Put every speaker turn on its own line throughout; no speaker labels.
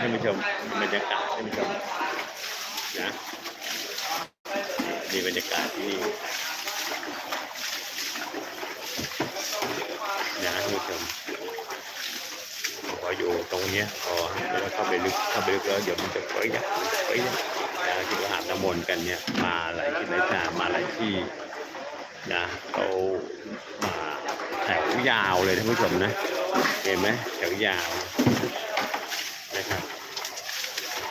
ท่านผู้ชมบรรยากาศท่านผู้ชมนะนี่บรรยากาศที่นี่นะท่านผู้ชมพออยู่ตรงเนี้ยพอแล้วเข้าไปลึกเข้าไปลึกแล้วเดี๋ยวมันจะเฟ้ยอยากมันจะเฟ้ยอยากนะที่เราหาบน้ำมนกันเนี่ยมาหลายที่หลายทางมาหลายที่นะเขามาแถวยาวเลยท่านผู้ชมนะ เห็นไหมแถวยาวนะครับ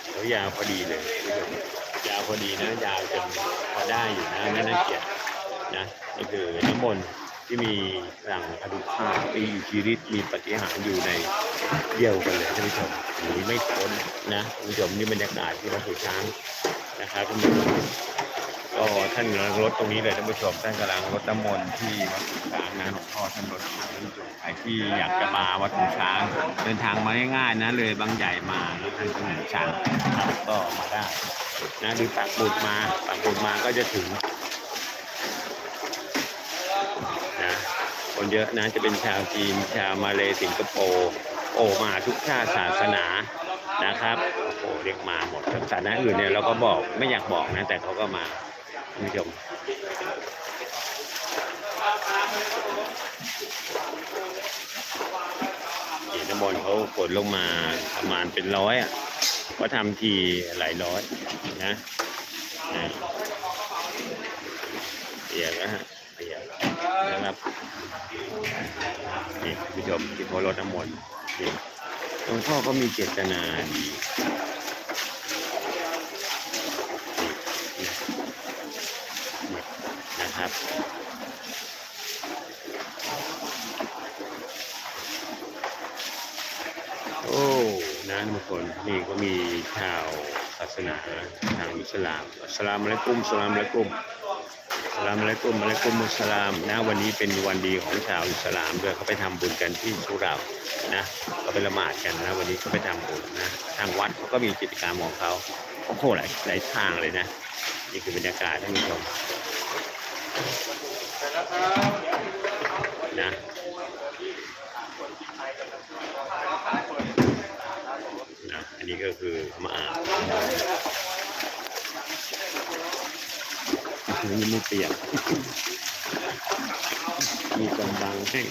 แถวยาวพอดีเลย ยาวพอดีนะ ยาวจนพอได้อยู่นะไม่น่าเกลียดนะนี่คือน้ำมนต์ที่มีหลังอดุภาพมีอิทธิฤทธิ์มีปฏิหารย์อยู่ในเดียวกันเลยท่านผู้ชมหนีไม่พ้นนะท่านผู้ชมนี่บรรยากาศที่วัดหูช้างนะครับท่านผู้ชมก็ท่านกำลังรถตรงนี้เลยท่านผู้ชมท่านกำลังรถน้ำมนต์ที่วัดหูช้าง นะหลวงพ่อท่านรถมาท่านผู้ชมใครที่อยากจะมาวัดหูช้าง เดินทางมาง่ายๆนะ เลยบางใหญ่มาแล้วท่านก็หูช้างครับก็มาได้นะหรือปากบุดมาปากบุดมาก็จะถึงนะคนเยอะนะจะเป็นชาวจีนชาวมาเลสิงคโปร์โอมาทุกชาติศาสนานะครับโอ้เรียกมาหมดศาสนาอื่นเนี่ยเราก็บอกไม่อยากบอกนะแต่เขาก็มาคุณผู้ชม นี่น้ำมนต์เขาฝนลงมาประมาณเป็นร้อยอะก็ทำทีหลายร้อยนะเปียกนะฮะเปียกนะครับนี่คุณผู้ชมที่เขารดน้ำมนต์หลวงพ่อก็มีเจตนาดีนะครับ โอ้ นะทุกคนนี่ก็มีชาวศาสนาทางอิสลามอัสลามอะลัยกุมอัสลามอะลัยกุมอัสลามอะลัยกุมอะลัยกุมมุสลามนะวันนี้เป็นวันดีของชาวอิสลามด้วยเขาไปทำบุญกันที่สุเรานะเขาไปละหมาดกันนะวันนี้เขาไปทำบุญนะทางวัดเขาก็มีกิจกรรมของเขาโอ้โหหลายหลายทางเลยนะนี่คือบรรยากาศท่านผู้ชมนะนะอันนี้ก็คือมาอาบ นี่ไม่เปียกมีกำบังให้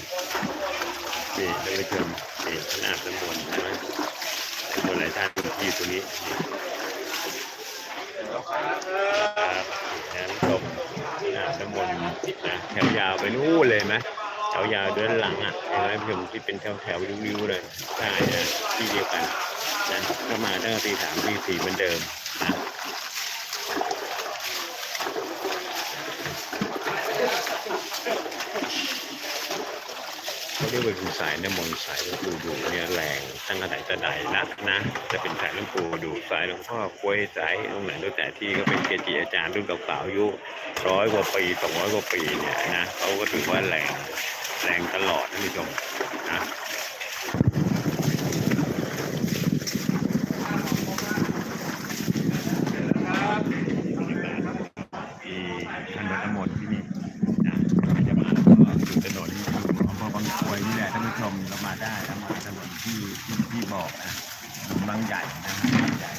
นี่ท่านผู้ชมนี่อาบน้ำมนต์ใช่ไหมคนหลายท่านที่ตรงนี้ครับนี่ท่านผู้ชมอาบน้ำมนต์นะแถวยาวไปนู่นเลยไหมแถวยาวเดินหลังอะเห็นไหมผู้ชมที่เป็นแถวแถวๆริ้วๆเลยใช่นะที่เดียวกันนะก็มาตั้งแต่ตีสามตีสี่เหมือนเดิมนะ เขาเรียกว่าเป็นสายน้ำมนต์สายหลวงปู่ดูเนี่ยแรงตั้งแต่ไหนแต่ไหนะนะ จะเป็นสายหลวงปู่ดูสายหลวงพ่อคุ้ยสายตรงไหนตั้งแต่ที่เขาเป็นเกจิอาจารย์รุ่นเก่าๆอายุร้อยกว่าปีสองร้อยกว่าปีเนี่ยนะเขาก็ถือว่าแรงแรงตลอดท่านผู้ชมนะที่ท่านรดน้ำมนต์ที่นี่นะจะมาอยู่ถนนอำเภอบางกรวยนี่แหละท่านผู้ชมเรามาได้เรามาถนนที่ที่ที่บอกนะถนนบางใหญ่นะครับบางใหญ่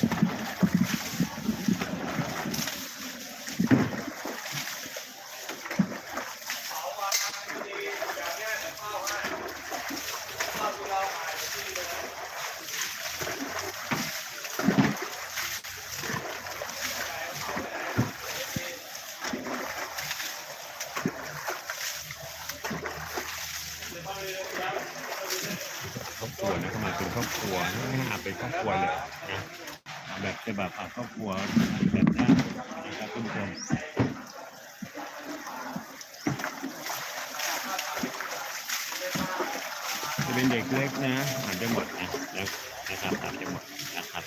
ครอบครัวนะเข้ามาเป็นครอบครัวนะอาเป็นครอบครัวเลยนะเอาแบบจะแบบเอาครอบครัวแบบนั้นนะครับคุณผู้ชมจะเป็นเด็กเล็กนะอาจจะหมดนะนะนะครับอาจจะหมดนะครับ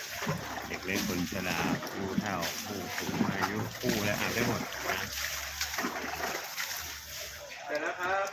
เด็กเล็กคนชราผู้เฒ่าผู้สูงอายุผู้และอาจจะหมดนะ
เสร็จแล้วครับ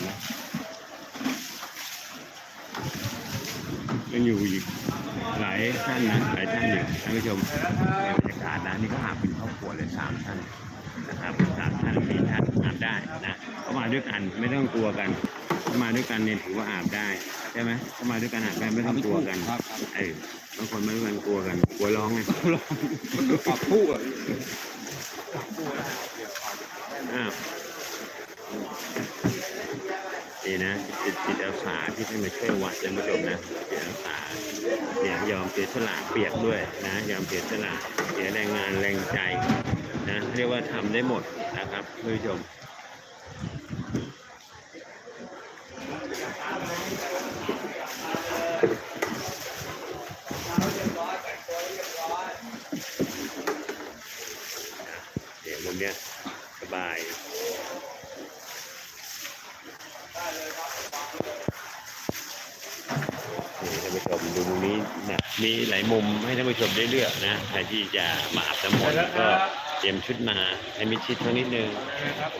น ยังอยู่อีกหลายท่านนะหลายท่านอยู่ท่านผู้ชมในบรรยากาศนะนี่ก็อาบเป็นครอบครัวเลยสามท่านนะครับสามท่านสี่ท่านอาบได้นะเขามาด้วยกันไม่ต้องกลัวกันเขามาด้วยกันเนี่ยถือว่าอาบได้ใช่ไหมเขามาด้ วยกันอาบได้ไม่ต้องกลัวกัน
ครับครับ
เออบางคนมาด้วยกันกลัวกัน กลัวร้องไง
ปรับคู่อะ
อ้าวนี่นะจิตจิตอาสาที่ท่านมาช่วยวัดท่านผู้ชมนะจิตอาสาเนี่ยยอมเสียสละเปียกด้วยนะยอมเสียสละเสียแรงงานแรงใจนะเรียกว่าทำได้หมดนะครับท่านผู้ชมเดี๋ยวมุมเนี้ยสบาย นี่ท่านผู้ชมดูมุม นี้นะมีหลายมุมให้ท่านผู้ชมได้เลือกนะใครที่จะมาอาบน้ำมนต์ก็เตรียมชุดมาให้มิดชิดสักนิดนึง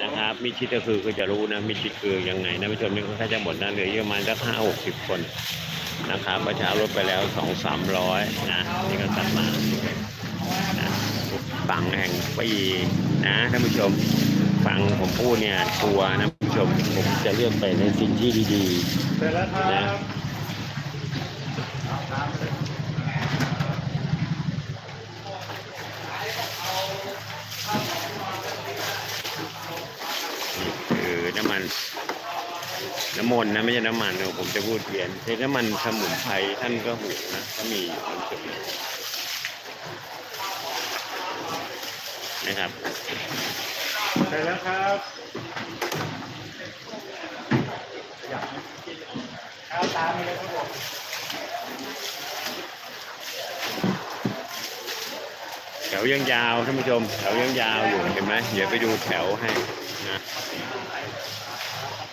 นะครับมิดชิดก็คือคือจะรู้นะมิดชิดคือยังไงนะท่านผู้ชมนี่ก็แค่จะหมดนะเหลืออยู่ประมาณสักห้าหกสิบคนนะครับเมื่อเช้าลดไปแล้วสองสามร้อยนะนี่ก็ตัดมานะฝั่งแห่งปีนะท่านผู้ชมฟังผมพูดเนี่ยชัวร์นะท่านผู้ชมผมจะเลือกไปในสิ่งที่ดีๆนะ คือน้ำ มันน้ำมนต์นะไม่ใช่น้ำมันนะผมจะพูดเพี้ยนใช้น้ำมันสมุนไพรท่านก็หูนะก็มีความสุขนะครับ
ไปแล้วครับเอาตามไปเลยครับผม
แถวยังยาวท่านผู้ชมแถวยังยาวอยู่เห็นไหมเดี๋ยวไปดูแถวให้นะ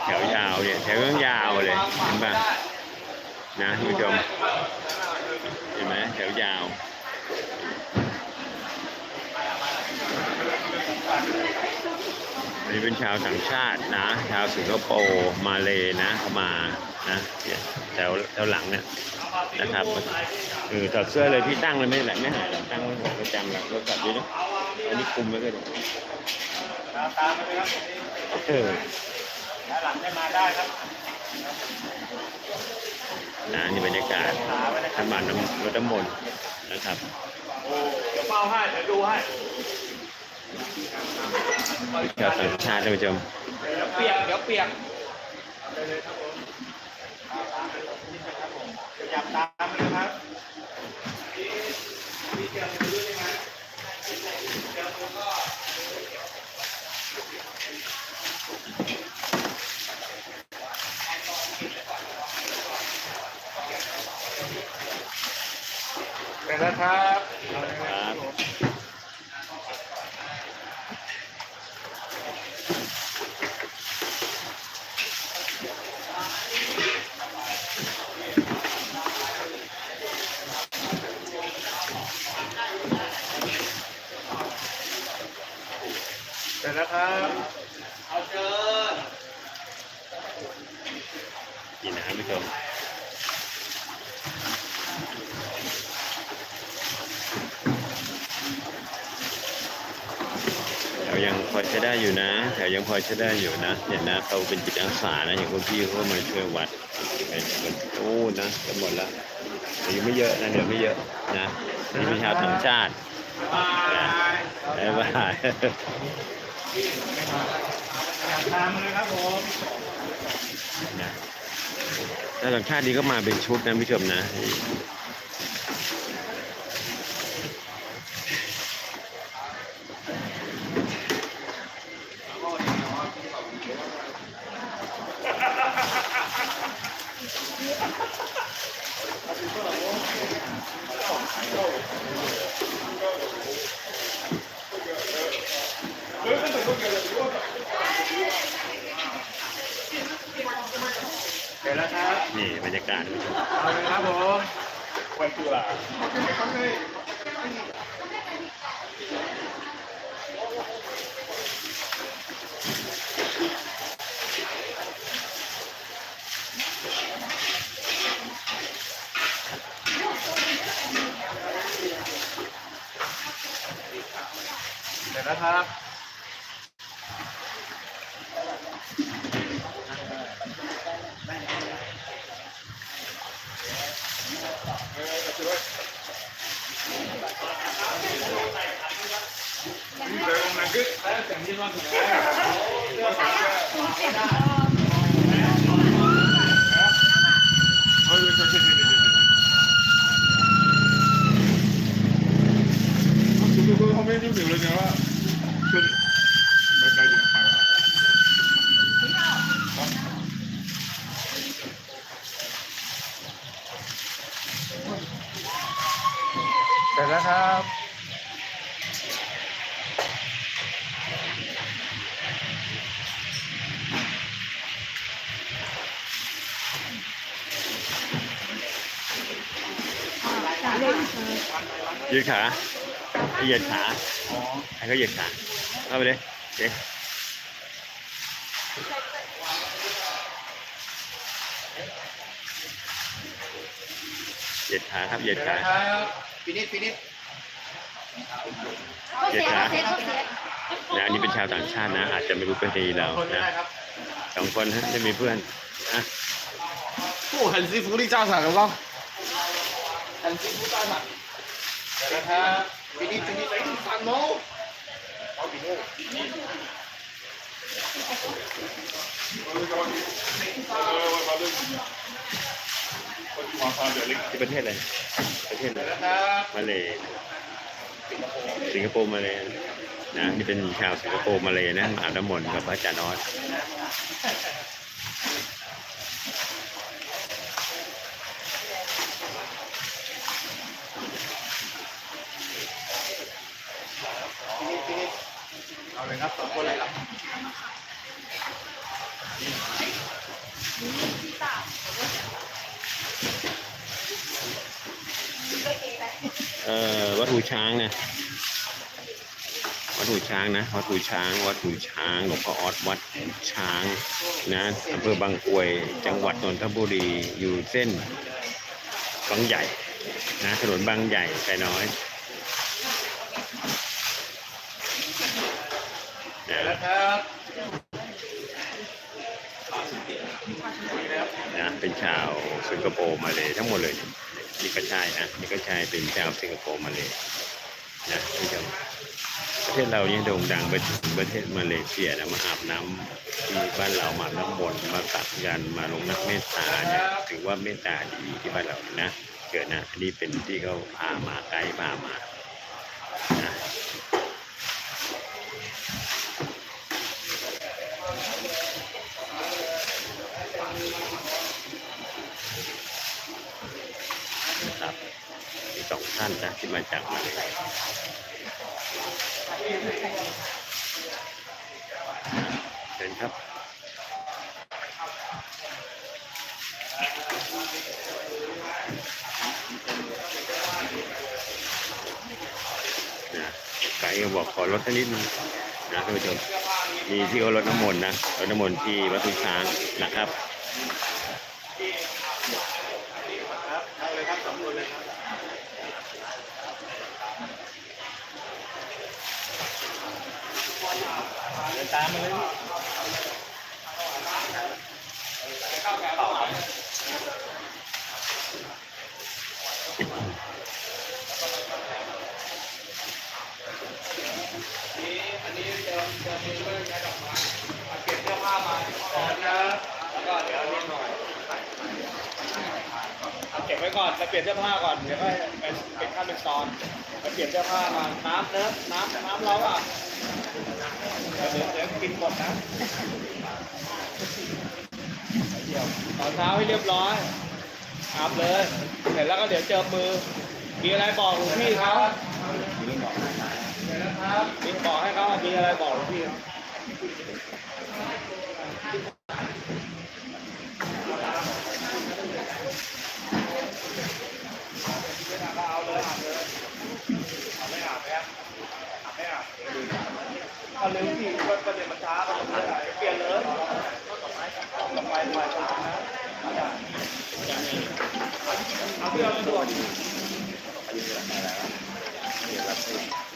แถวยาวเนี่ยแถวยังยาวเลยเห็นปะนะท่านผู้ชมเห็นไหมแถวยาวอันนี้เป็นชาวต่างชาตินะ ชาวสิงคโปร์มาเลยนะเข้ามานะเนี่ยแถวแถวหลังเนี่ยนะครับเออถอดเสื้อเลยพี่ตั้งเลยไม่แหละไม่หายหรอกตั้งไว้ผมประจำหลักรถกลับด้วยนะอันนี้คุมไว้ก็ได้
เอาตามไปเลยครับ
เออ
ด้าน หลังได้มาได้ครับ
นะนี่บรรยากาศท่านมาน้ำรถน้ำมนต์นะครับ
โอ้เดี๋ยวเฝ้าให้เดี๋ยวดูให้
ชาวต่างชาติท่านผู้ชม
เดี๋ยวเปียกเดี๋ยวเปียกอยากตามไปเลยครับ ไปแล้วครับ
ครับ
ไปแล้วครับ
นี่นะท่านผู้ชมแถว ยังพอใช้ได้อยู่นะแถวยังพอใช้ได้อยู่นะเห็นนะเขาเป็นจิตอาสานะอย่างคุณพี่เขามาช่วยวัดเป็นเป็นโอ้นะจะหมดแล้วแต่ยังไม่เยอะนะเดี๋ยวไม่เยอะนะนี่เป็นชาวต่างชาติ
บาย
บ๊ายบาย
อยากตามมาเลยครับผม
นะชาวต่างชาตินี่ก็มาเป็นชุดนะผู้ชมนะ
ครับ
后面就
有了。 ขาเหยียดขาให้เขาเหยียดขาเข้าไปเลยเจ๊เหยียดขาครับเหยียดขา
ปีนิดปีนิด
เหยียดขานะอันนี้เป็นชาวต่างชาตินะ อาจจะไม่รู้ภาษาเรา
นะ
สองคนฮะจะมีเพื่อนนะ
ผู้หันซีฟูที่เจ้า
สารกับเราหันซีฟูเจ้าสาร นะครับฟินิชฟินิชฟังโน้เอาฟินิช
ที่ประเทศอะไร ประเทศอะไรมาเลยสิงคโปร์มาเลยนะนี่เป็นชาวสิงคโปร์มาเลยนะมาอาบน้ำมนกับพระจารย์ออส
ฟินิชฟินิช เอาเลยครับสองคนเลยครับ
เอ่อวัดหูช้างนะวัดหูช้างนะวัดหูช้าง วัดหูช้างหลวงพ่อออสวัดช้างนะอำเภอบางกวย จังหวัดนนทบุรีอยู่เส้นบางใหญ่นะถนนบางใหญ่ไกน้อย
เดี๋ยว
นะ
ครับ
นะเป็นชาวสิงคโปร์มาเลยทั้งหมดเลยนี่ก็ใช่นะนี่ก็ใช่เป็นชาวสิงคโปร์มาเลยนะที่จะประเทศเราเนี่โด่งดังไปถึงประเทศมาเลเซียนะมาอาบน้ำที่บ้านเรามาน้ำมนต์มาตักยันมาลงนักเมตตาเนี่ยถือว่าเมตตาดีที่บ้านเรานะเกิดนะอันนี้เป็นที่เขาพามาไกด์พามานะนะครับมีสองท่านนะที่มาจากมาเลเชิญครับนะไกด์ก็บอกขอลดสักนิดนึงนะท่านผู้ชมมีที่เขาลดน้ำมนต์นะลดน้ำมนต์ที่วัดทุช้างนะครับ
ครับเอาเลยครับสองคนเลยครับ เดินตามมาเลยพี่เก็บเสื้อผ้ามาก่อนนะแล้วก็เดี๋ยวนิดหน่อย เก็บไว้ก่อนแล้วเปลี่ยนเสื้อผ้าก่อนเดี๋ยวก็เป็นเป็นขั้นเป็นตอนแล้วเปลี่ยนเสื้อผ้ามาน้ำเนิบน้ำน้ำเราอะเดี๋ยวเดี๋ยวเดี๋ยวกินหมดนะเดี๋ยวตอนเช้าให้เรียบร้อยอาบเลยเสร็จแล้วก็เดี๋ยวเจอมือ มีอะไรบอกหลวงพี่เขามีบอกให้เขามีอะไรบอกหลวงพี่เขาเลยอาบเลยอาบไม่อาบไหมอาบไม่อาบเอาเร็วพี่ว่าประเด็นมันช้าก็เลยเปลี่ยนเลยต่อไปต่อไปมาช้านะเอา พี่เ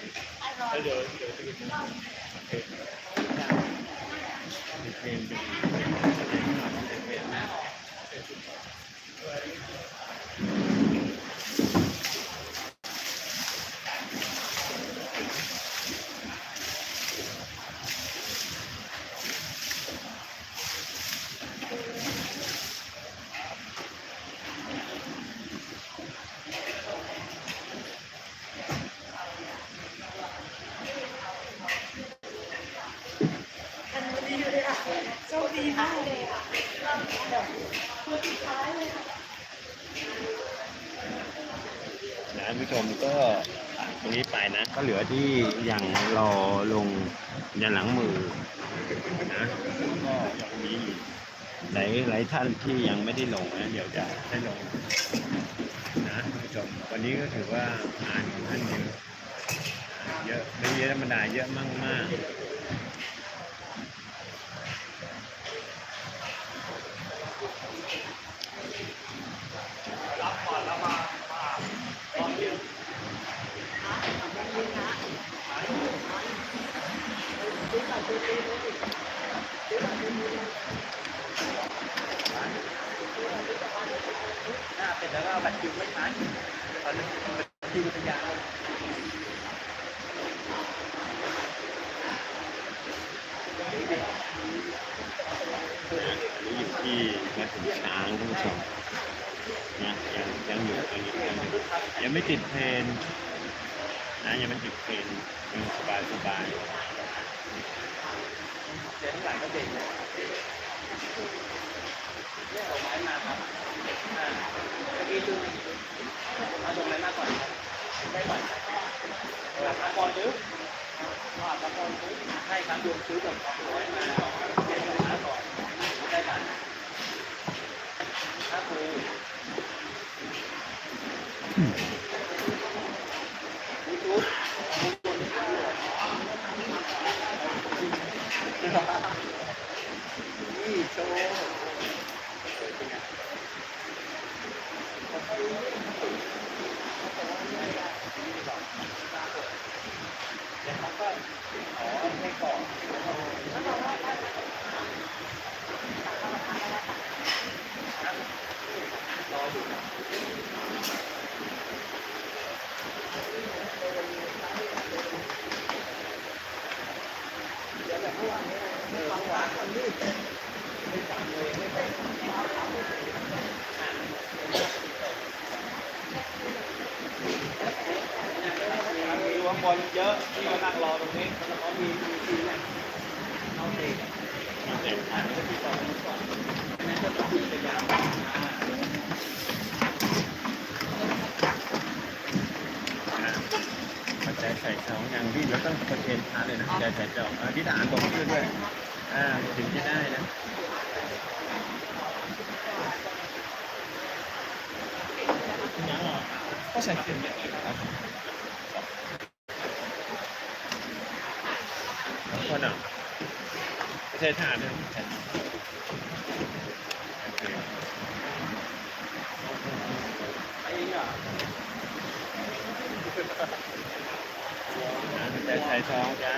อ
ยู่
ท่านเดียว
เดี๋ยวเดี๋ยวจะเพลงเป็น
โชคดีมากเลยอะตัวสุดท้ายเลยค่ะ
นะ ท่านผู้ชมก็ตรงนี้ไปนะ ก็เหลือที่ยังรอลงยันหลังมือนะก็ยังมีหลายหลายท่านที่ยังไม่ได้ลงนะเดี๋ยวจะได้ลงนะท่านผู้ชมวันนี้ก็ถือว่างานท่านเยอะเยอะไม่เยอะธรรมดาเยอะมากมากๆ
รับก่อนแล้วมามาตอนเย็น
หน้าเป็นแล้วก็บัตรคิวไม่ทันตอนนี้บัตรคิวจะยาว
อันนี้อยู่ที่วัดถุงช้างท่านผู้ชมนะยังยังอยู่ยังอยู่ยังอยู่ยังไม่ติดเพลนนะยังไม่ติดเพลนยังสบายสบาย
เดี๋ยวทั้งหนก็เด่นเลยเรียกเอาไม้มาครับอ่าเมื่อกี้ดูเอาตรงไหนมาก่อนครับได้ก่อน
แบบนักบอลซื้อมานก่อลซื้อ
ใช่ครับโยมซื้อกับของร้อยมาก่อนได้ก่อนถ้าครูยูทูบนี่โชว์ อ๋อให้ก่อน รออยู่นะ
มีวงบอลเยอะที่มานั่งรอตรงนี้
แล้วเขามีมีทีเนี่ยน้องเด็ก
มีแต่
อ่านก็ที่ก่อนก่อนแม้จะต้องมีพยายามอ่า
นะปัจจัย ใส่สองอย่างที่เราต้องประเคนทานเลยนะปัจจัยใส่สองอธิษฐานบอกชื่อด้วยอ่าถึงจะได้นะ
ก็ใส่เข็มเนี่ย
แล้วก็หนังไม่ใช่ทานนะโอเค
ไอ้เนี่ย
น แต่ไข่ทองจ้า